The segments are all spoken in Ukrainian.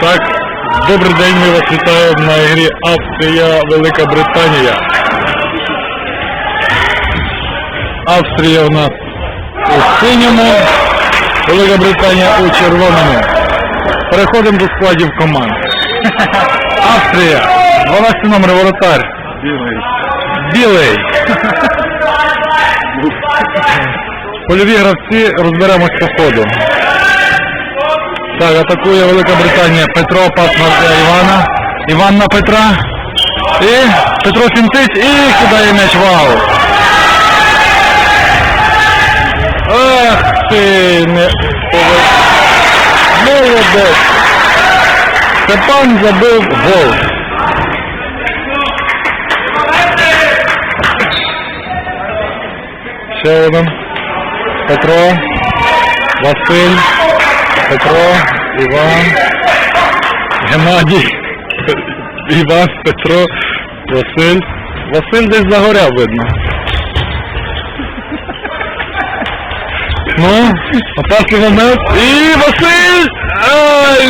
Так, добрий день, ми вас вітаємо на ігрі Австрія, Велика Британія. Австрія у нас у синьому, Велика Британія у червоному. Переходимо до складів команд. Австрія, 12 номер воротар. Білий. Білий. Польові гравці розберемось по ходу. Так, атакує Велика Британія Петро, пас на Івана. Іван на Петра. І Петро фінтить і кидає м'яч в аут. Ти не Молодець. Степан забив гол. Ще один. Петро, Василь, Петро, Іван, Геннадій, Іван, Петро, Василь. Василь десь загоряв, видно. Ну, опасний момент. І Василь! Ай!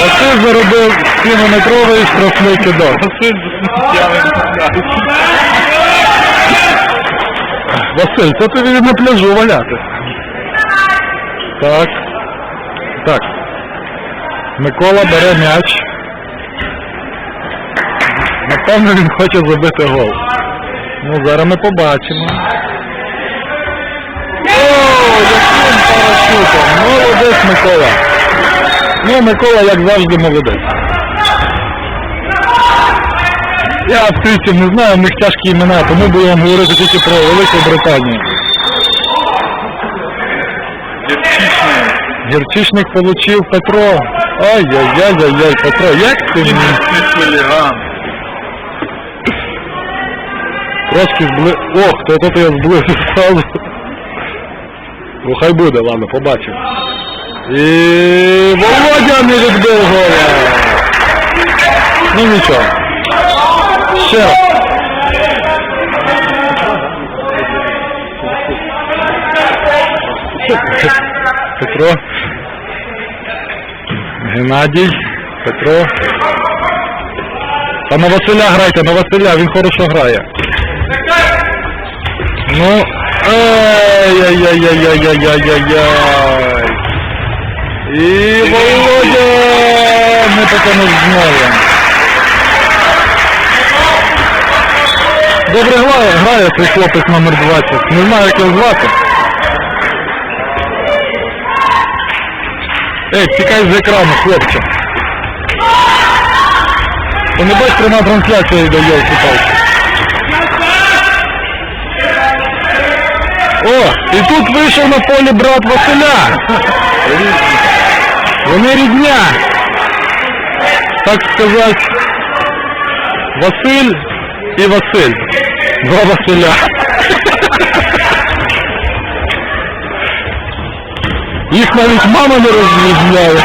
Василь заробив 7-метровий штрафний кидок. Василь Василь, це тобі на пляжу валяти. Так. Так. Микола бере м'яч. Напевно, він хоче забити гол. Ну, зараз ми побачимо. О, яким парашутом! Молодець Микола. Ну, Микола, як завжди, молодець. Я австрійців не знаю, в них тяжкі імена, тому вам говорити тільки про Велику Британію. Гірчичник получив Петро. Ай-яй-яй-яй-яй, Петро, як ти мені? Трошки збли... Ох, то тут я зблизив сразу. Ну хай буде, ладно, побачимо. І Володя не відбив гола. Ну нічого. Ще. Петро. Геннадій. Петро. А на Василя грайте, на Василя, він хорошо грає. Ну, ай-яй-яй-яй-яй-яй-яй-яй. І Володя не потонув знову. Добре грає, грає цей хлопець номер 20. Не знаю, як його звати. Ей, тікай з екрану, хлопче. Ти не бачиш, пряма трансляція йде, йолки палки О, і тут вийшов на полі брат Василя. Вони рідня. Так сказати, Василь і Василь. Два Василя. Їх навіть мама не розрізняє.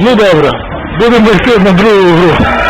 Ну добре, будемо йти на другу гру.